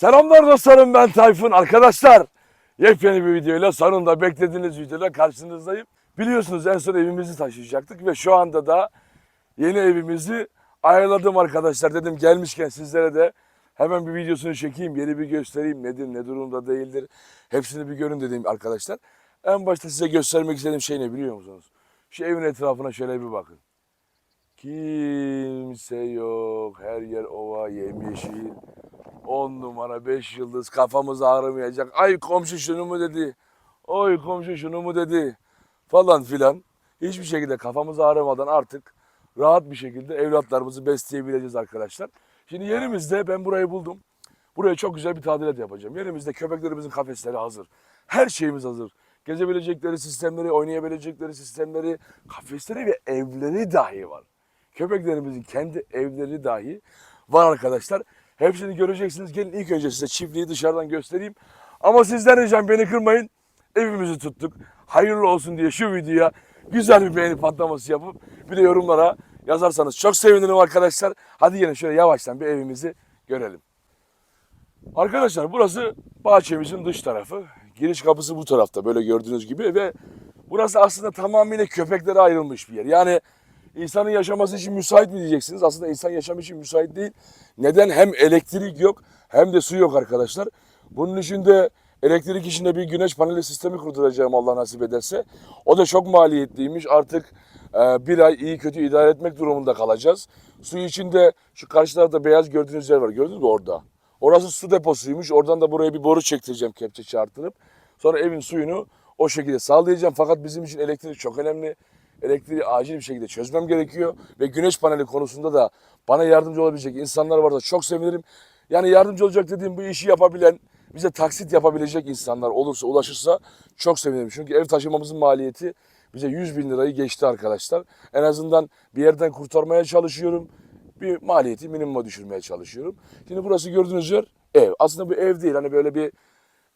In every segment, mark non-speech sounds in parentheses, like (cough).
Selamlar dostlarım ben Tayfun. Arkadaşlar yepyeni bir videoyla sonunda beklediğiniz videoyla karşınızdayım. Biliyorsunuz en son evimizi taşıyacaktık ve şu anda da yeni evimizi ayarladım arkadaşlar. Dedim gelmişken sizlere de hemen bir videosunu çekeyim, yeni bir göstereyim. Nedir, ne durumda değildir. Hepsini bir görün dedim arkadaşlar. En başta size göstermek istediğim şey ne biliyor musunuz? Şu evin etrafına şöyle bir bakın. Kimse yok. Her yer ova, yemyeşil. 10 numara 5 yıldız kafamız ağrımayacak. Ay komşu şunu mu dedi. Oy komşu şunu mu dedi. Falan filan. Hiçbir şekilde kafamız ağrımadan artık rahat bir şekilde evlatlarımızı besleyebileceğiz arkadaşlar. Şimdi yerimizde ben burayı buldum. Buraya çok güzel bir tadilat yapacağım. Yerimizde köpeklerimizin kafesleri hazır. Her şeyimiz hazır. Gezebilecekleri sistemleri, oynayabilecekleri sistemleri, kafesleri ve evleri dahi var. Köpeklerimizin kendi evleri dahi var arkadaşlar. Hepsini göreceksiniz. Gelin ilk önce size çiftliği dışarıdan göstereyim. Ama sizden ricam beni kırmayın. Evimizi tuttuk. Hayırlı olsun diye şu videoya güzel bir beğeni patlaması yapıp bir de yorumlara yazarsanız çok sevinirim arkadaşlar. Hadi gelin şöyle yavaştan bir evimizi görelim. Arkadaşlar burası bahçemizin dış tarafı. Giriş kapısı bu tarafta böyle gördüğünüz gibi ve burası aslında tamamıyla köpeklere ayrılmış bir yer. Yani insanın yaşaması için müsait mi diyeceksiniz? Aslında insan yaşam için müsait değil. Neden? Hem elektrik yok hem de su yok arkadaşlar. Bunun için de elektrik işinde bir güneş paneli sistemi kurduracağım Allah nasip ederse. O da çok maliyetliymiş. Artık e, bir ay iyi kötü idare etmek durumunda kalacağız. Su için de şu karşı tarafta beyaz gördüğünüz yer var. Gördünüz mü orada? Orası su deposuymuş. Oradan da buraya bir boru çektireceğim kepçe çarptırıp. Sonra evin suyunu o şekilde sağlayacağım. Fakat bizim için elektrik çok önemli. Elektriği acil bir şekilde çözmem gerekiyor. Ve güneş paneli konusunda da bana yardımcı olabilecek insanlar varsa çok sevinirim. Yani yardımcı olacak dediğim bu işi yapabilen, bize taksit yapabilecek insanlar olursa, ulaşırsa çok sevinirim. Çünkü ev taşımamızın maliyeti bize 100 bin lirayı geçti arkadaşlar. En azından bir yerden kurtarmaya çalışıyorum. Bir maliyeti minimuma düşürmeye çalışıyorum. Şimdi burası gördüğünüz yer ev. Aslında bu ev değil. Hani böyle bir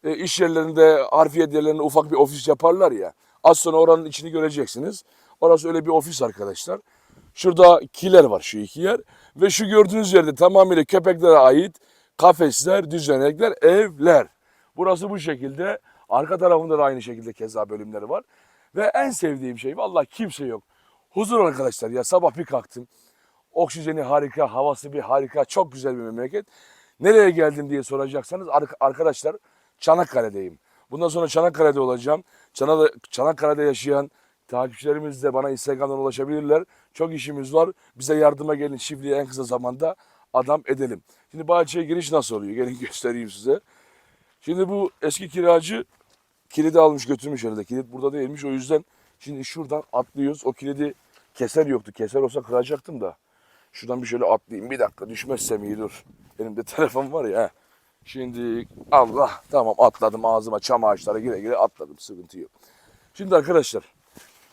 e, iş yerlerinde, harfiyat yerlerinde ufak bir ofis yaparlar ya. Az sonra oranın içini göreceksiniz. Orası öyle bir ofis arkadaşlar. Şurada kiler var şu iki yer. Ve şu gördüğünüz yerde tamamıyla köpeklere ait kafesler, düzenekler, evler. Burası bu şekilde. Arka tarafında da aynı şekilde keza bölümleri var. Ve en sevdiğim şey vallahi kimse yok. Huzur arkadaşlar ya sabah bir kalktım. Oksijeni harika, havası bir harika, çok güzel bir memleket. Nereye geldim diye soracaksanız ar- arkadaşlar Çanakkale'deyim. Bundan sonra Çanakkale'de olacağım. Çana- Çanakkale'de yaşayan takipçilerimiz de bana Instagram'dan ulaşabilirler. Çok işimiz var. Bize yardıma gelin çiftliğe en kısa zamanda adam edelim. Şimdi bahçeye giriş nasıl oluyor? Gelin (laughs) göstereyim size. Şimdi bu eski kiracı kilidi almış götürmüş herhalde. Kilit burada değilmiş. O yüzden şimdi şuradan atlıyoruz. O kilidi keser yoktu. Keser olsa kıracaktım da. Şuradan bir şöyle atlayayım. Bir dakika düşmezsem iyi dur. Elimde (laughs) telefon var ya. Şimdi Allah tamam atladım ağzıma çam ağaçlara gire gire atladım. Sıkıntı yok. Şimdi arkadaşlar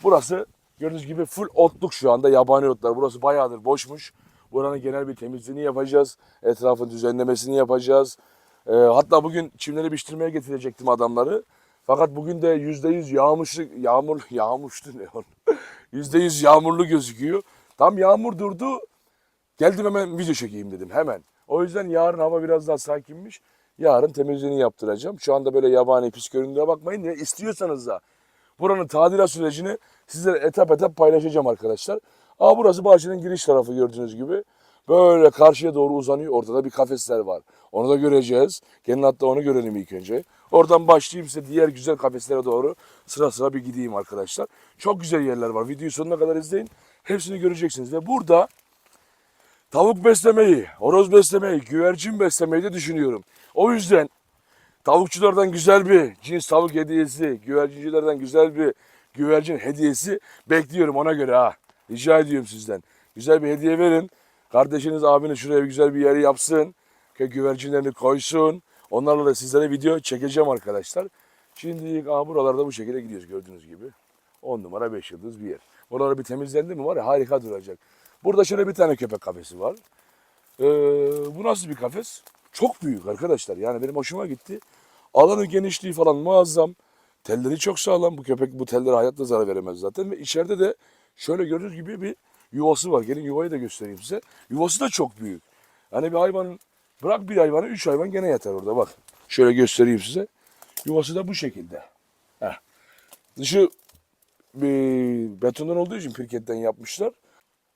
burası gördüğünüz gibi full otluk şu anda yabani otlar. Burası bayağıdır boşmuş. Buranın genel bir temizliğini yapacağız. Etrafın düzenlemesini yapacağız. Ee, hatta bugün çimleri biçtirmeye getirecektim adamları. Fakat bugün de yüzde yüz yağmışlı, yağmur, (laughs) yağmıştı ne on? Yüzde yüz yağmurlu gözüküyor. Tam yağmur durdu. Geldim hemen video çekeyim dedim hemen. O yüzden yarın hava biraz daha sakinmiş. Yarın temizliğini yaptıracağım. Şu anda böyle yabani pis göründüğüne bakmayın. Ne istiyorsanız da buranın tadilat sürecini sizlere etap etap paylaşacağım arkadaşlar. Aa burası bahçenin giriş tarafı gördüğünüz gibi. Böyle karşıya doğru uzanıyor. Ortada bir kafesler var. Onu da göreceğiz. Gelin hatta onu görelim ilk önce. Oradan başlayayım size diğer güzel kafeslere doğru sıra sıra bir gideyim arkadaşlar. Çok güzel yerler var. Videoyu sonuna kadar izleyin. Hepsini göreceksiniz. Ve burada tavuk beslemeyi, horoz beslemeyi, güvercin beslemeyi de düşünüyorum. O yüzden tavukçulardan güzel bir cins tavuk hediyesi, güvercincilerden güzel bir güvercin hediyesi bekliyorum ona göre ha. Rica ediyorum sizden. Güzel bir hediye verin. Kardeşiniz, abiniz şuraya güzel bir yeri yapsın. Güvercinlerini koysun. Onlarla da sizlere video çekeceğim arkadaşlar. Şimdi aa, buralarda bu şekilde gidiyoruz gördüğünüz gibi. 10 numara 5 yıldız bir yer. Buralar bir temizlendi mi var ya harika duracak. Burada şöyle bir tane köpek kafesi var. Ee, bu nasıl bir kafes? Çok büyük arkadaşlar. Yani benim hoşuma gitti. Alanı genişliği falan muazzam. Telleri çok sağlam. Bu köpek bu tellere hayatta zarar veremez zaten. Ve içeride de şöyle gördüğünüz gibi bir yuvası var. Gelin yuvayı da göstereyim size. Yuvası da çok büyük. Yani bir hayvanın Bırak bir hayvanı, üç hayvan gene yeter orada bak. Şöyle göstereyim size. Yuvası da bu şekilde. Heh. Dışı e, betondan olduğu için pirketten yapmışlar.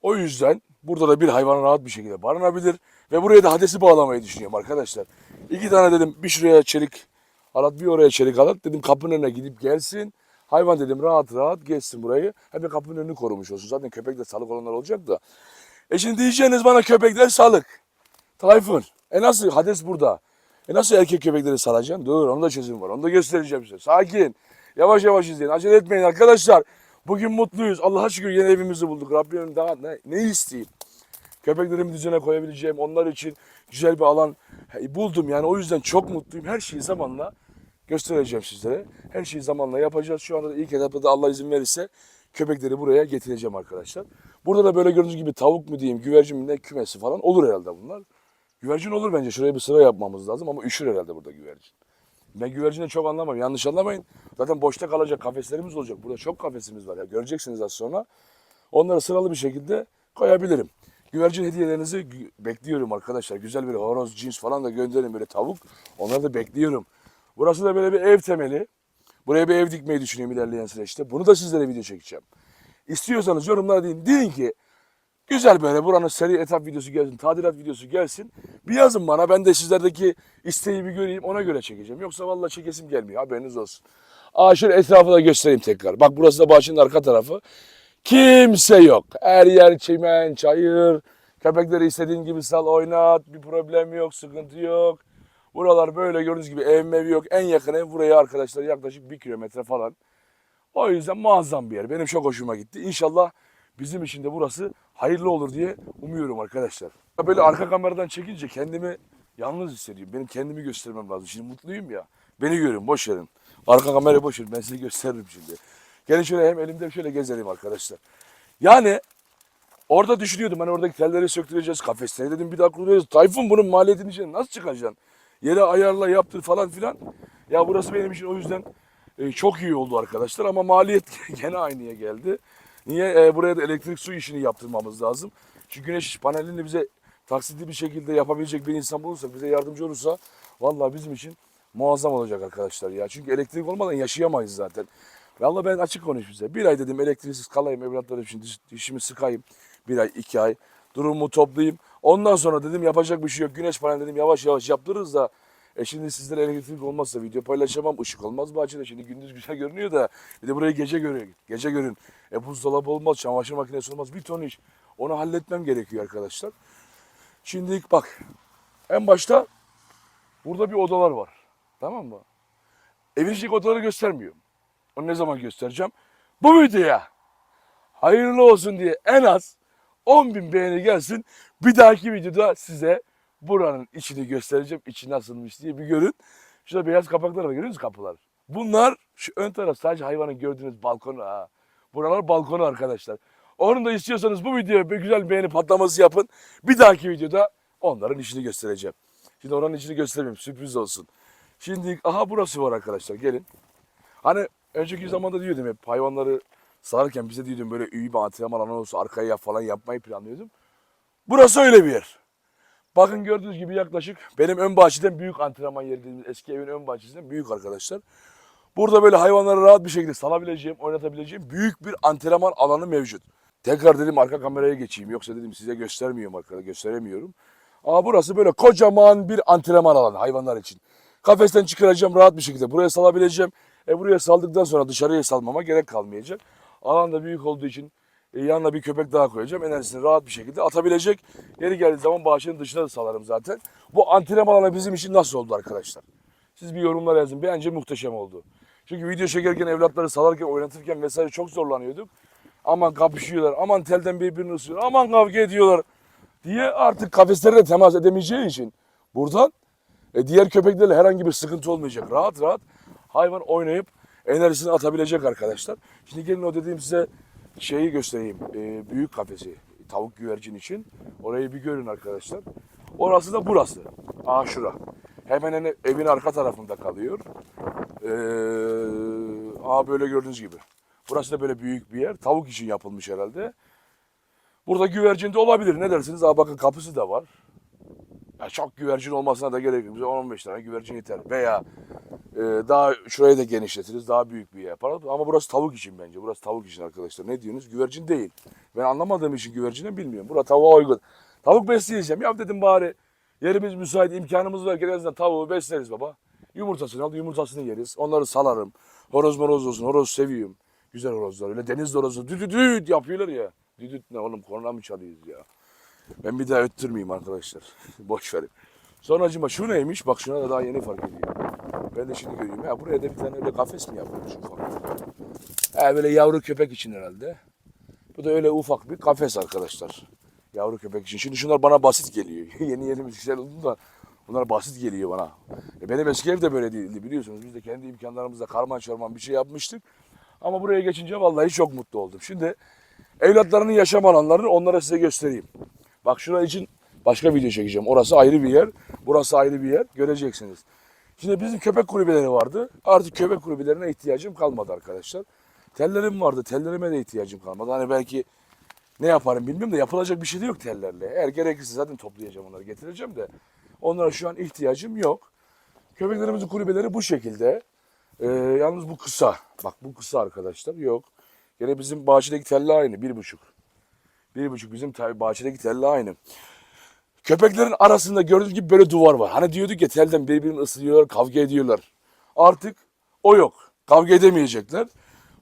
O yüzden burada da bir hayvan rahat bir şekilde barınabilir. Ve buraya da hadesi bağlamayı düşünüyorum arkadaşlar. İki tane dedim bir şuraya çelik halat bir oraya çelik halat. Dedim kapının önüne gidip gelsin. Hayvan dedim rahat rahat geçsin burayı. Hem de kapının önünü korumuş olsun. Zaten köpek de salık olanlar olacak da. E şimdi diyeceğiniz bana köpekler salık. Tayfun. E nasıl hades burada? E nasıl erkek köpekleri salacaksın? Dur onun da çözüm var. Onu da göstereceğim size. Sakin. Yavaş yavaş izleyin. Acele etmeyin arkadaşlar. Bugün mutluyuz. Allah'a şükür yeni evimizi bulduk. Rabbim daha ne, ne isteyeyim? Köpeklerimi düzene koyabileceğim. Onlar için güzel bir alan buldum. Yani o yüzden çok mutluyum. Her şeyi zamanla göstereceğim sizlere. Her şeyi zamanla yapacağız. Şu anda da ilk etapta da Allah izin verirse köpekleri buraya getireceğim arkadaşlar. Burada da böyle gördüğünüz gibi tavuk mu diyeyim, güvercin mi ne kümesi falan olur herhalde bunlar. Güvercin olur bence. Şuraya bir sıra yapmamız lazım ama üşür herhalde burada güvercin. Ben güvercine çok anlamam. Yanlış anlamayın. Zaten boşta kalacak kafeslerimiz olacak. Burada çok kafesimiz var ya. Göreceksiniz az sonra. Onları sıralı bir şekilde koyabilirim. Güvercin hediyelerinizi bekliyorum arkadaşlar. Güzel bir horoz, cins falan da gönderin böyle tavuk. Onları da bekliyorum. Burası da böyle bir ev temeli. Buraya bir ev dikmeyi düşünüyorum ilerleyen süreçte. Bunu da sizlere video çekeceğim. İstiyorsanız yorumlara deyin. Deyin ki güzel böyle buranın seri etap videosu gelsin, tadilat videosu gelsin. Bir yazın bana ben de sizlerdeki isteği bir göreyim ona göre çekeceğim. Yoksa vallahi çekesim gelmiyor haberiniz olsun. Aa şöyle etrafı da göstereyim tekrar. Bak burası da bahçenin arka tarafı. Kimse yok. Her yer çimen, çayır. Köpekleri istediğin gibi sal oynat. Bir problem yok, sıkıntı yok. Buralar böyle gördüğünüz gibi ev mevi yok. En yakın ev buraya arkadaşlar yaklaşık bir kilometre falan. O yüzden muazzam bir yer. Benim çok hoşuma gitti. İnşallah bizim için de burası hayırlı olur diye umuyorum arkadaşlar. Böyle arka kameradan çekince kendimi yalnız hissediyorum. Benim kendimi göstermem lazım. Şimdi mutluyum ya. Beni görün boş verin. Arka kamerayı boş verin. Ben size gösteririm şimdi. Gelin şöyle hem elimde şöyle gezelim arkadaşlar. Yani orada düşünüyordum hani oradaki telleri söktüreceğiz kafesleri dedim bir daha kuruyoruz. Tayfun bunun maliyetini içine nasıl çıkacaksın? Yere ayarla yaptır falan filan. Ya burası benim için o yüzden e, çok iyi oldu arkadaşlar ama maliyet (laughs) gene aynıya geldi. Niye? E, buraya da elektrik su işini yaptırmamız lazım. Şu güneş panelini bize taksitli bir şekilde yapabilecek bir insan bulursa, bize yardımcı olursa vallahi bizim için muazzam olacak arkadaşlar ya. Çünkü elektrik olmadan yaşayamayız zaten. Vallahi ben açık konuşayım size. Bir ay dedim elektriksiz kalayım evlatlarım için diş- dişimi sıkayım. Bir ay, iki ay. Durumu toplayayım. Ondan sonra dedim yapacak bir şey yok. Güneş paneli dedim yavaş yavaş yaptırırız da. E şimdi sizlere elektrik olmazsa video paylaşamam. ışık olmaz bahçede. Şimdi gündüz güzel görünüyor da. Bir de burayı gece görün. Gece görün. E buzdolabı olmaz, çamaşır makinesi olmaz. Bir ton iş. Onu halletmem gerekiyor arkadaşlar. Şimdi bak. En başta burada bir odalar var. Tamam mı? Evin içindeki odaları göstermiyorum. Onu ne zaman göstereceğim? Bu videoya hayırlı olsun diye en az 10 bin beğeni gelsin. Bir dahaki videoda size buranın içini göstereceğim. İçi nasılmış diye bir görün. Şurada beyaz kapaklar var görüyor musunuz kapılar? Bunlar şu ön taraf sadece hayvanın gördüğünüz balkonu ha. Buralar balkonu arkadaşlar. Onu da istiyorsanız bu videoya bir güzel beğeni patlaması yapın. Bir dahaki videoda onların içini göstereceğim. Şimdi oranın içini göstermeyeyim sürpriz olsun. Şimdi aha burası var arkadaşlar gelin. Hani önceki zamanda diyordum hep hayvanları sağarken bize diyordum böyle iyi bir antrenman alanı olsa arkaya yap falan yapmayı planlıyordum. Burası öyle bir yer. Bakın gördüğünüz gibi yaklaşık benim ön bahçeden büyük antrenman yeri dediğimiz eski evin ön bahçesinden büyük arkadaşlar. Burada böyle hayvanları rahat bir şekilde salabileceğim, oynatabileceğim büyük bir antrenman alanı mevcut. Tekrar dedim arka kameraya geçeyim yoksa dedim size göstermiyorum arkada gösteremiyorum. Ama burası böyle kocaman bir antrenman alanı hayvanlar için. Kafesten çıkaracağım rahat bir şekilde buraya salabileceğim. E buraya saldıktan sonra dışarıya salmama gerek kalmayacak. Alan da büyük olduğu için yanına bir köpek daha koyacağım. Enerjisini rahat bir şekilde atabilecek. Yeri geldiği zaman bahçenin dışına da salarım zaten. Bu antrenman alanı bizim için nasıl oldu arkadaşlar? Siz bir yorumlar yazın. Bence muhteşem oldu. Çünkü video çekerken, evlatları salarken, oynatırken vesaire çok zorlanıyorduk. Aman kapışıyorlar, aman telden birbirini ısırıyor, aman kavga ediyorlar diye artık kafeslere temas edemeyeceği için buradan e, diğer köpeklerle herhangi bir sıkıntı olmayacak. Rahat rahat hayvan oynayıp enerjisini atabilecek arkadaşlar. Şimdi gelin o dediğim size şeyi göstereyim. E, büyük kafesi tavuk güvercin için. Orayı bir görün arkadaşlar. Orası da burası. Aa şura. Hemen hemen evin arka tarafında kalıyor. Ee, aa böyle gördüğünüz gibi. Burası da böyle büyük bir yer. Tavuk için yapılmış herhalde. Burada güvercin de olabilir. Ne dersiniz? Aa bakın kapısı da var. Ya çok güvercin olmasına da gerek yok. Bize 10-15 tane güvercin yeter. Veya e, daha şurayı da genişletiriz. Daha büyük bir yer yaparız. Ama burası tavuk için bence. Burası tavuk için arkadaşlar. Ne diyorsunuz? Güvercin değil. Ben anlamadığım için güvercini bilmiyorum. Burası tavuğa uygun. Tavuk besleyeceğim. Ya dedim bari yerimiz müsait, imkanımız var. En azından tavuğu besleriz baba. Yumurtasını al, yumurtasını yeriz. Onları salarım. Horoz moroz olsun. Horoz seviyorum. Güzel horozlar. Öyle deniz horozu düdü düt yapıyorlar ya. Düdüt ne oğlum korna mı çalıyoruz ya. Ben bir daha öttürmeyeyim arkadaşlar. (laughs) Boş verin. Sonracıma şu neymiş? Bak şuna da daha yeni fark ediyorum. Ben de şimdi görüyorum. Ya buraya da bir tane öyle kafes mi yapılmış ufak? Ha böyle yavru köpek için herhalde. Bu da öyle ufak bir kafes arkadaşlar. Yavru köpek için. Şimdi şunlar bana basit geliyor. (laughs) yeni yerimiz güzel oldu da bunlar basit geliyor bana. E benim eski ev de böyle değildi biliyorsunuz. Biz de kendi imkanlarımızla karman çorman bir şey yapmıştık. Ama buraya geçince vallahi çok mutlu oldum. Şimdi evlatlarının yaşam alanlarını onlara size göstereyim. Bak şura için başka video çekeceğim. Orası ayrı bir yer. Burası ayrı bir yer. Göreceksiniz. Şimdi bizim köpek kulübeleri vardı. Artık köpek kulübelerine ihtiyacım kalmadı arkadaşlar. Tellerim vardı. Tellerime de ihtiyacım kalmadı. Hani belki ne yaparım bilmiyorum da yapılacak bir şey de yok tellerle. Eğer gerekirse zaten toplayacağım onları getireceğim de. Onlara şu an ihtiyacım yok. Köpeklerimizin kulübeleri bu şekilde. Ee, yalnız bu kısa. Bak bu kısa arkadaşlar. Yok. Gene bizim bahçedeki telle aynı. Bir buçuk. Bir buçuk bizim tabii bahçedeki telle aynı. Köpeklerin arasında gördüğünüz gibi böyle duvar var. Hani diyorduk ya telden birbirini ısırıyorlar, kavga ediyorlar. Artık o yok. Kavga edemeyecekler.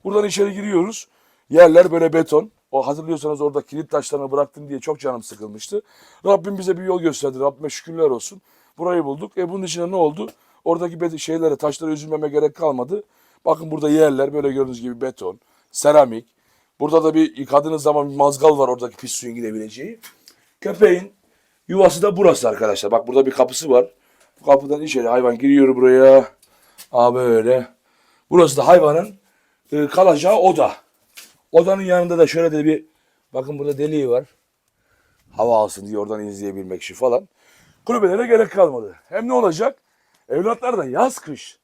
Buradan içeri giriyoruz. Yerler böyle beton. O hatırlıyorsanız orada kilit taşlarını bıraktım diye çok canım sıkılmıştı. Rabbim bize bir yol gösterdi. Rabbime şükürler olsun. Burayı bulduk. E bunun içine ne oldu? Oradaki şeylere, taşlara üzülmeme gerek kalmadı. Bakın burada yerler böyle gördüğünüz gibi beton, seramik. Burada da bir yıkadığınız zaman bir mazgal var oradaki pis suyun gidebileceği. Köpeğin yuvası da burası arkadaşlar. Bak burada bir kapısı var. Bu kapıdan içeri hayvan giriyor buraya. Aa böyle. Burası da hayvanın e, kalacağı oda. Odanın yanında da şöyle de bir bakın burada deliği var. Hava alsın diye oradan izleyebilmek için falan. Kulübelere gerek kalmadı. Hem ne olacak? Evlatlar da yaz kış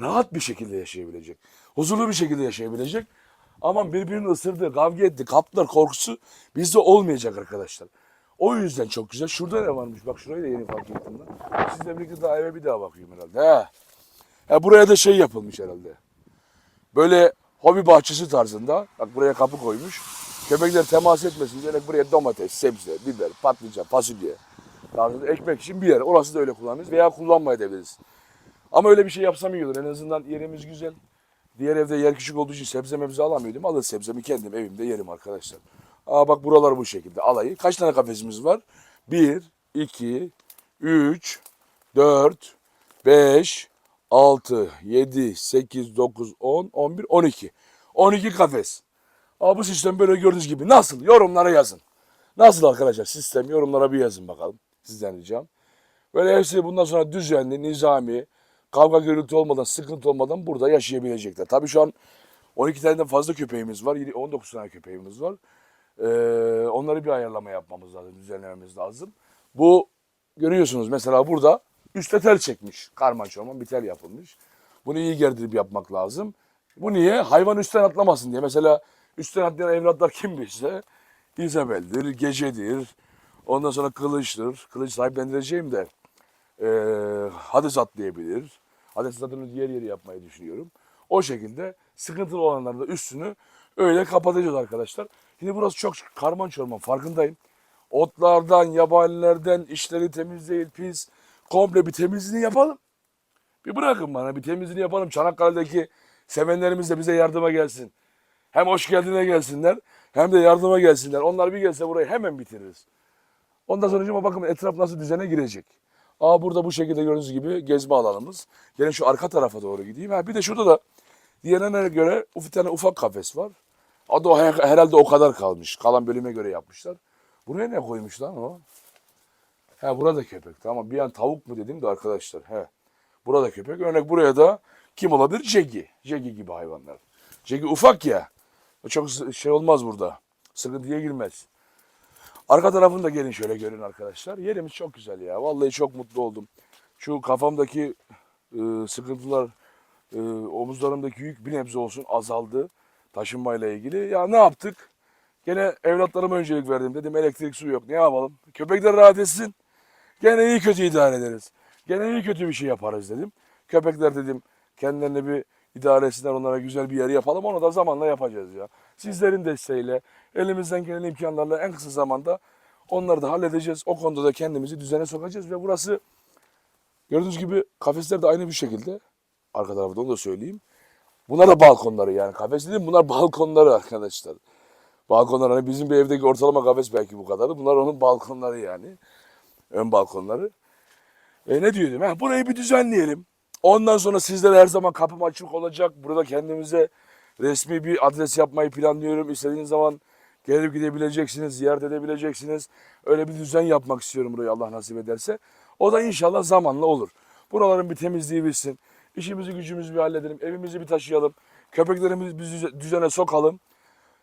rahat bir şekilde yaşayabilecek. Huzurlu bir şekilde yaşayabilecek. Aman birbirini ısırdı, kavga etti, kaptılar korkusu bizde olmayacak arkadaşlar. O yüzden çok güzel. Şurada ne varmış? Bak şurayı da yeni fark ettim ben. Sizle birlikte daha eve bir daha bakıyorum herhalde. He. He, buraya da şey yapılmış herhalde. Böyle hobi bahçesi tarzında. Bak buraya kapı koymuş. Köpekler temas etmesin diye buraya domates, sebze, biber, patlıcan, fasulye tarzında ekmek için bir yer. Orası da öyle kullanırız veya kullanmayabiliriz. Ama öyle bir şey yapsam iyi olur. En azından yerimiz güzel. Diğer evde yer küçük olduğu için sebze mebze alamıyordum. Alır sebzemi kendim evimde yerim arkadaşlar. Aa bak buralar bu şekilde alayı. Kaç tane kafesimiz var? 1, 2, 3, 4, 5, 6, 7, 8, 9, 10, 11, 12. 12 kafes. Aa, bu sistem böyle gördüğünüz gibi. Nasıl? Yorumlara yazın. Nasıl arkadaşlar sistem? Yorumlara bir yazın bakalım. Sizden ricam. Böyle hepsi bundan sonra düzenli, nizami, kavga gürültü olmadan, sıkıntı olmadan burada yaşayabilecekler. Tabii şu an 12 taneden fazla köpeğimiz var. 19 tane köpeğimiz var. Ee, onları bir ayarlama yapmamız lazım, düzenlememiz lazım. Bu görüyorsunuz mesela burada üstte tel çekmiş. Karman çorman bir tel yapılmış. Bunu iyi gerdirip yapmak lazım. Bu niye? Hayvan üstten atlamasın diye. Mesela üstten atlayan evlatlar kim bilse İzabel'dir, Gece'dir, ondan sonra Kılıç'tır. Kılıç sahiplendireceğim de e, Hades atlayabilir. Hades adını diğer yeri yapmayı düşünüyorum. O şekilde sıkıntılı olanların da üstünü öyle kapatacağız arkadaşlar. Şimdi burası çok karman çorman farkındayım. Otlardan, yabanilerden, işleri temiz değil, pis. Komple bir temizliğini yapalım. Bir bırakın bana bir temizliğini yapalım. Çanakkale'deki sevenlerimiz de bize yardıma gelsin. Hem hoş geldine gelsinler hem de yardıma gelsinler. Onlar bir gelse burayı hemen bitiririz. Ondan sonra bakın etraf nasıl düzene girecek. Aa burada bu şekilde gördüğünüz gibi gezme alanımız. Gelin şu arka tarafa doğru gideyim. Ha, bir de şurada da diğerlerine göre bir tane ufak kafes var. Adı o her- herhalde o kadar kalmış. Kalan bölüme göre yapmışlar. Buraya ne koymuş lan o? He burada köpek. Tamam bir an tavuk mu dedim de arkadaşlar. He. Burada köpek. Örnek buraya da kim olabilir? Jegi. Jegi gibi hayvanlar. Jegi ufak ya. Çok şey olmaz burada. Sıkıntıya girmez. Arka tarafını da gelin şöyle görün arkadaşlar. Yerimiz çok güzel ya. Vallahi çok mutlu oldum. Şu kafamdaki e, sıkıntılar, e, omuzlarımdaki yük bir nebze olsun azaldı. Taşınmayla ilgili. Ya ne yaptık? Gene evlatlarıma öncelik verdim. Dedim elektrik su yok. Ne yapalım? Köpekler rahat etsin. Gene iyi kötü idare ederiz. Gene iyi kötü bir şey yaparız dedim. Köpekler dedim kendilerine bir idare etsinler onlara güzel bir yer yapalım. Onu da zamanla yapacağız ya. Sizlerin desteğiyle elimizden gelen imkanlarla en kısa zamanda onları da halledeceğiz. O konuda da kendimizi düzene sokacağız ve burası gördüğünüz gibi kafesler de aynı bir şekilde. Arka tarafta onu da söyleyeyim. Bunlar da balkonları yani. Kafes değil bunlar balkonları arkadaşlar. Balkonlar hani bizim bir evdeki ortalama kafes belki bu kadarı. Bunlar onun balkonları yani. Ön balkonları. E ne diyordum? Ha, burayı bir düzenleyelim. Ondan sonra sizlere her zaman kapım açık olacak. Burada kendimize resmi bir adres yapmayı planlıyorum. İstediğiniz zaman gelip gidebileceksiniz, ziyaret edebileceksiniz. Öyle bir düzen yapmak istiyorum burayı Allah nasip ederse. O da inşallah zamanla olur. Buraların bir temizliği bitsin. İşimizi gücümüzü bir halledelim. Evimizi bir taşıyalım. Köpeklerimizi bir düze- düzene sokalım.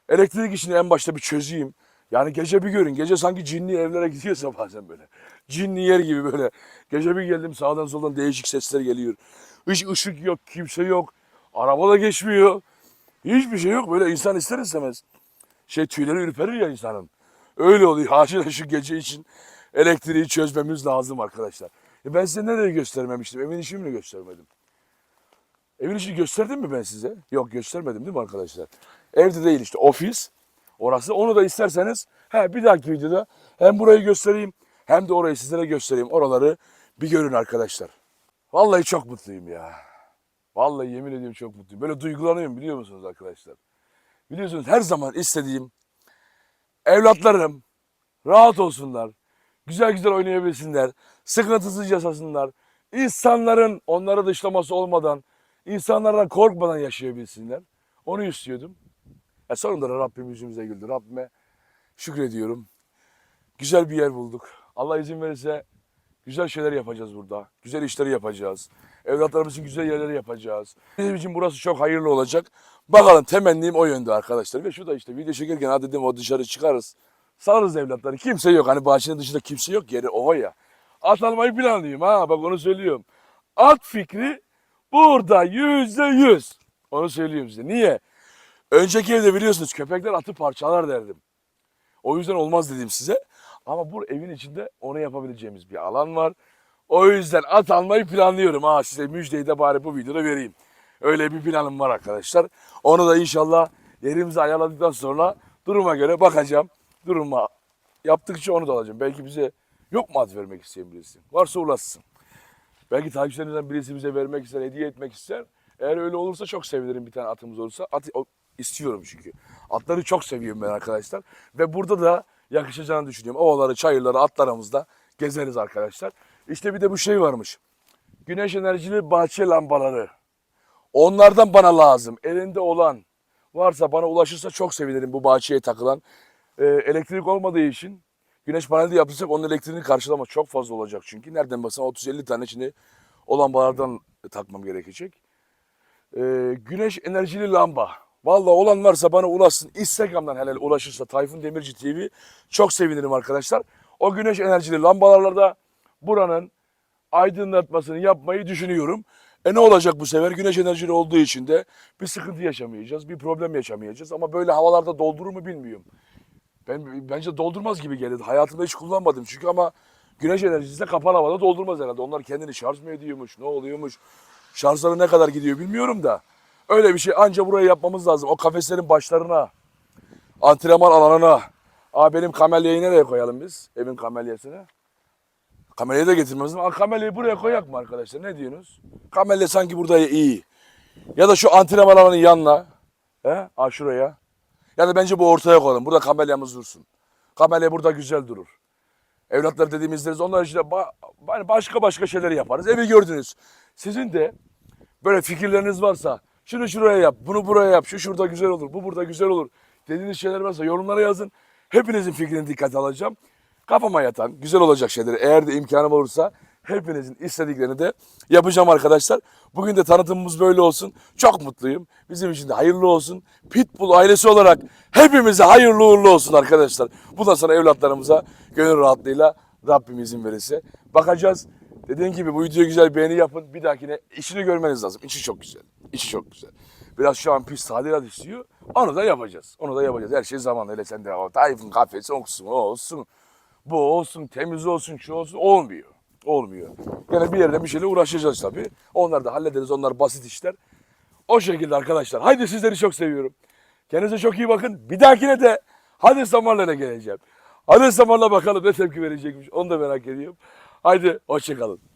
Elektrik işini en başta bir çözeyim. Yani gece bir görün. Gece sanki cinli evlere gidiyorsa bazen böyle. Cinli yer gibi böyle. Gece bir geldim sağdan soldan değişik sesler geliyor. Iş, ışık yok, kimse yok. Araba da geçmiyor. Hiçbir şey yok. Böyle insan ister istemez. Şey tüyleri ürperir ya insanın. Öyle oluyor. (laughs) Acilen şu gece için elektriği çözmemiz lazım arkadaşlar. E ben size nereye göstermemiştim? Evin işini mi göstermedim? Evin içini gösterdim mi ben size? Yok göstermedim değil mi arkadaşlar? Evde değil işte ofis. Orası. Onu da isterseniz he, bir dahaki videoda hem burayı göstereyim hem de orayı sizlere göstereyim. Oraları bir görün arkadaşlar. Vallahi çok mutluyum ya. Vallahi yemin ediyorum çok mutluyum. Böyle duygulanıyorum biliyor musunuz arkadaşlar? Biliyorsunuz her zaman istediğim evlatlarım rahat olsunlar. Güzel güzel oynayabilsinler. Sıkıntısız yaşasınlar. İnsanların onları dışlaması olmadan, insanlardan korkmadan yaşayabilsinler. Onu istiyordum. E sonunda da Rabbim yüzümüze güldü. Rabbime şükrediyorum. Güzel bir yer bulduk. Allah izin verirse güzel şeyler yapacağız burada. Güzel işleri yapacağız. Evlatlarımız için güzel yerleri yapacağız. Bizim için burası çok hayırlı olacak. Bakalım temennim o yönde arkadaşlar. Ve şu da işte video çekerken hadi dedim o dışarı çıkarız. Salırız evlatları. Kimse yok. Hani bahçenin dışında kimse yok. Yeri ova ya. At almayı planlıyorum ha. Bak onu söylüyorum. At fikri burada yüzde yüz. Onu söylüyorum size. Niye? Önceki evde biliyorsunuz köpekler atı parçalar derdim. O yüzden olmaz dedim size. Ama bu evin içinde onu yapabileceğimiz bir alan var. O yüzden at almayı planlıyorum. Ha size müjdeyi de bari bu videoda vereyim. Öyle bir planım var arkadaşlar. Onu da inşallah yerimizi ayarladıktan sonra duruma göre bakacağım. Duruma yaptıkça onu da alacağım. Belki bize yok mu at vermek isteyen birisi? Varsa ulaşsın. Belki takipçilerinizden birisi bize vermek ister, hediye etmek ister. Eğer öyle olursa çok sevinirim bir tane atımız olursa. At, istiyorum çünkü. Atları çok seviyorum ben arkadaşlar. Ve burada da yakışacağını düşünüyorum. Ovaları, çayırları, atlarımızda gezeriz arkadaşlar. İşte bir de bu şey varmış. Güneş enerjili bahçe lambaları. Onlardan bana lazım. Elinde olan varsa bana ulaşırsa çok sevinirim bu bahçeye takılan. Ee, elektrik olmadığı için güneş paneli de yapılsak onun elektriğini karşılamaz. Çok fazla olacak çünkü. Nereden baksan 30-50 tane şimdi o lambalardan takmam gerekecek. Ee, güneş enerjili lamba. Vallahi olan varsa bana ulaşsın. Instagram'dan helal ulaşırsa Tayfun Demirci TV çok sevinirim arkadaşlar. O güneş enerjili lambalarla buranın aydınlatmasını yapmayı düşünüyorum. E ne olacak bu sefer? Güneş enerjili olduğu için de bir sıkıntı yaşamayacağız, bir problem yaşamayacağız. Ama böyle havalarda doldurur mu bilmiyorum. Ben bence doldurmaz gibi geldi. Hayatımda hiç kullanmadım çünkü ama güneş enerjisi de kapalı havada doldurmaz herhalde. Onlar kendini şarj mı ediyormuş, ne oluyormuş? Şarjları ne kadar gidiyor bilmiyorum da. Öyle bir şey anca buraya yapmamız lazım. O kafeslerin başlarına, antrenman alanına. Aa benim kamelyayı nereye koyalım biz? Evin kamelyasını. Kamelyayı da getirmemiz lazım. Aa, Kamelyayı buraya koyak mı arkadaşlar? Ne diyorsunuz? Kamelya sanki burada iyi. Ya da şu antrenman alanının yanına. He? Aa şuraya. Ya da bence bu ortaya koyalım. Burada kamelyamız dursun. Kamelya burada güzel durur. Evlatlar dediğimizde onlar işte ba- hani başka başka şeyler yaparız. Evi gördünüz. Sizin de böyle fikirleriniz varsa şunu şuraya yap, bunu buraya yap, şu şurada güzel olur, bu burada güzel olur dediğiniz şeyler varsa yorumlara yazın. Hepinizin fikrini dikkate alacağım. Kafama yatan, güzel olacak şeyleri eğer de imkanım olursa hepinizin istediklerini de yapacağım arkadaşlar. Bugün de tanıtımımız böyle olsun. Çok mutluyum. Bizim için de hayırlı olsun. Pitbull ailesi olarak hepimize hayırlı uğurlu olsun arkadaşlar. Bundan sonra evlatlarımıza gönül rahatlığıyla Rabbim izin verirse bakacağız. Dediğim gibi bu videoya güzel beğeni yapın. Bir dahakine işini görmeniz lazım. İçi çok güzel. İçi çok güzel. Biraz şu an pis tadilat istiyor. Onu da yapacağız. Onu da yapacağız. Her şey zamanla. Hele sen de o Tayfun kafesi olsun o olsun. bu olsun, temiz olsun, şu olsun olmuyor. Olmuyor. Gene bir yerde bir şeyle uğraşacağız tabii. Onları da hallederiz. Onlar basit işler. O şekilde arkadaşlar. Haydi sizleri çok seviyorum. Kendinize çok iyi bakın. Bir dahakine de hadi Samar'la geleceğim. Hadi Samar'la bakalım ne tepki verecekmiş. Onu da merak ediyorum. Haydi hoşçakalın.